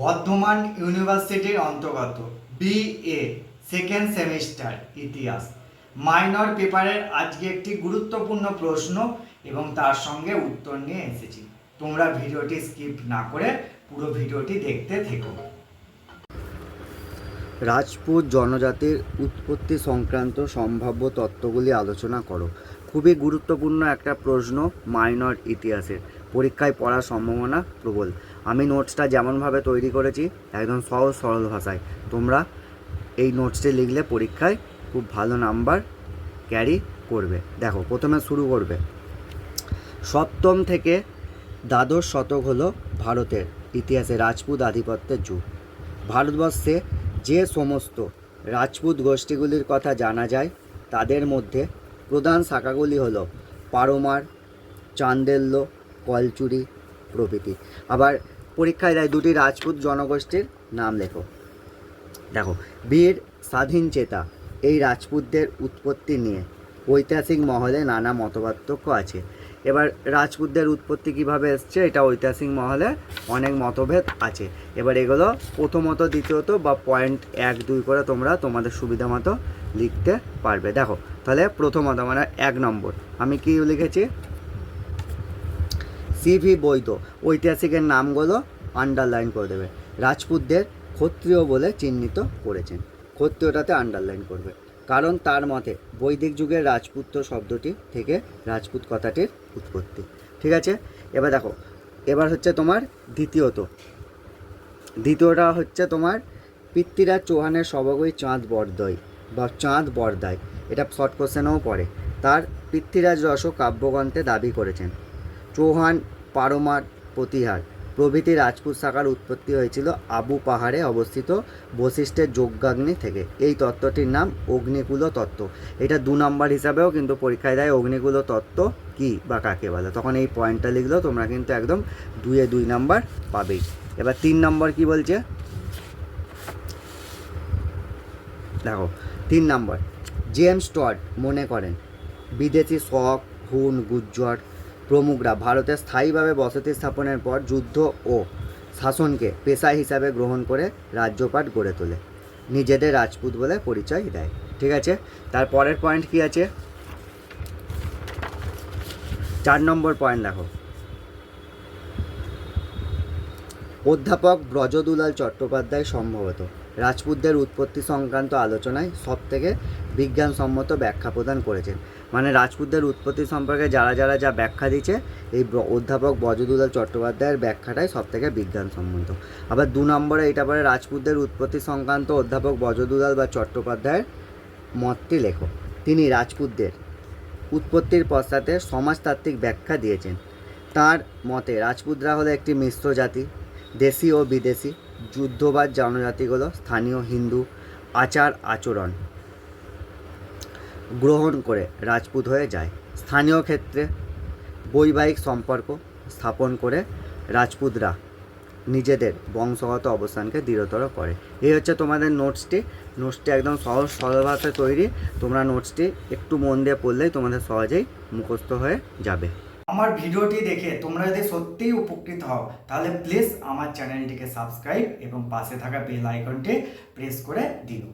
বর্ধমান ইউনিভার্সিটির অন্তর্গত BA second semester ইতিহাস। মাইনর পেপারের আজকে একটি গুরুত্বপূর্ণ প্রশ্ন এবং তার সঙ্গে উত্তর নিয়ে এসেছি। তোমরা ভিডিওটি স্কিপ না করে পুরো ভিডিওটি দেখতে থেকো। রাজপুত জনজাতির উৎপত্তি সংক্রান্ত সম্ভাব্য তত্ত্বগুলি আলোচনা করো। খুবই গুরুত্বপূর্ণ একটা প্রশ্ন মাইনর ইতিহাসের। পরীক্ষায় পড়ার সম্ভাবনা প্রবল। আমি নোটসটা যেমনভাবে তৈরি করেছি, একদম সহজ সরল ভাষায়। তোমরা এই নোটসটি লিখলে পরীক্ষায় খুব ভালো নাম্বার ক্যারি করবে। দেখো, প্রথমে শুরু করবে। সপ্তম থেকে দ্বাদশ শতক হলো ভারতের ইতিহাসে রাজপুত আধিপত্যের যুগ। ভারতবর্ষে যে সমস্ত রাজপুত গোষ্ঠীগুলির কথা জানা যায়, তাদের মধ্যে প্রধান শাখাগুলি হলো পারমার, চান্দেল্য কলচুরি প্রভৃতি। আবার পরীক্ষায় দেয় দুটি রাজপুত জনগোষ্ঠীর নাম লেখো। দেখো, বীর স্বাধীন চেতা, এই রাজপুতদের উৎপত্তি নিয়ে। ঐতিহাসিক মহলে নানা মতপার্থক্য আছে। এবার রাজপুতদের উৎপত্তি কীভাবে এসছে, এটা ঐতিহাসিক মহলে অনেক মতভেদ আছে। এবার এগুলো প্রথমত, দ্বিতীয়ত বা পয়েন্ট এক, দুই করে তোমরা তোমাদের সুবিধা মতো লিখতে পারবে। দেখো, তাহলে প্রথমত মানে এক নম্বর। আমি কি লিখেছি? সিভি বৈদ ঐতিহাসিকের নামগুলো আন্ডারলাইন করে দেবে। রাজপুতদের ক্ষত্রিয় বলে চিহ্নিত করেছেন। ক্ষত্রিয়টাতে আন্ডারলাইন করবে। কারণ তার মতে বৈদিক যুগের রাজপুত্র শব্দটি থেকে রাজপুত কথাটির উৎপত্তি। ঠিক আছে? এবার দেখো, এবার হচ্ছে তোমার দ্বিতীয়ত। দ্বিতীয়টা হচ্ছে তোমার পিতৃরাজ চৌহানের সবগই চাঁদ বরদয় বা চাঁদ বরদায়। এটা শর্ট কোশ্চেনেও পড়ে। তার পৃথ্বীরাজ রস কাব্যগ্রন্থে দাবি করেছেন। চৌহান পারমার প্রতিহার। প্রভৃতি রাজপুত শাখার উৎপত্তি হয়েছিল আবু পাহাড়ে অবস্থিত বশিষ্ঠের যজ্ঞাগ্নি থেকে। এই তত্ত্বটির নাম অগ্নিকুল তত্ত্ব। এটা দু নম্বর হিসাবেও কিন্তু পরীক্ষায় দেয় অগ্নিকুল তত্ত্ব কি বা কাকে বলে। তখন এই পয়েন্টটা লিখলেও তোমরা কিন্তু একদম দুয়ে দুই নাম্বার পাবেই। এবার তিন নম্বর কি বলছে? দেখো, তিন নম্বর। জেমস টড মনে করেন, বিদেশি শখ হুন গুজ্জর প্রমুখরা ভারতে স্থায়ীভাবে বসতি স্থাপনের পর যুদ্ধ ও শাসনকে পেশা হিসাবে গ্রহণ করে রাজ্যপাট গড়ে তোলে। নিজেদের রাজপুত বলে পরিচয় দেয়। ঠিক আছে? তার পরের পয়েন্ট কি আছে? চার নম্বর পয়েন্ট দেখো। অধ্যাপক ব্রজদুলাল চট্টোপাধ্যায় সম্ভবত রাজপুতদের উৎপত্তি সংক্রান্ত আলোচনায় সবথেকে বিজ্ঞানসম্মত ব্যাখ্যা প্রদান করেছেন। মানে রাজপুতদের উৎপত্তি সম্পর্কে যারা যারা যা ব্যাখ্যা দিচ্ছে এই অধ্যাপক ব্রজদুলাল চট্টোপাধ্যায়ের ব্যাখ্যাটাই সব সবথেকে বিজ্ঞানসম্মত। আবার দু নম্বরে এটা পরে রাজপুতদের উৎপত্তি সংক্রান্ত অধ্যাপক ব্রজদুলাল বা চট্টোপাধ্যায়ের মতটি লেখো। তিনি রাজপুতদের উৎপত্তির পশ্চাতে সমাজতাত্ত্বিক ব্যাখ্যা দিয়েছেন। তার মতে রাজপুতরা হলো একটি মিশ্র জাতি, দেশি ও বিদেশি, যুদ্ধবাদ জনজাতিগুলো, স্থানীয় হিন্দু আচার আচরণ গ্রহণ করে রাজপুত হয়ে যায়। স্থানীয় ক্ষেত্রে বৈবাহিক সম্পর্ক স্থাপন করে রাজপুতরা নিজেদের বংশগত অবস্থানকে দৃঢ়তর করে। এই হচ্ছে তোমাদের নোটসটি। নোটসটি একদম সহজ ভাষায় তৈরি। তোমরা নোটসটি একটু মন দিয়ে পড়লেই তোমাদের সহজেই মুখস্থ হয়ে যাবে। আমার ভিডিওটি দেখে তোমরা যদি সত্যিই উপকৃত হও, তাহলে প্লিজ আমার চ্যানেলটিকে সাবস্ক্রাইব এবং পাশে থাকা বেল আইকনটি প্রেস করে দিও।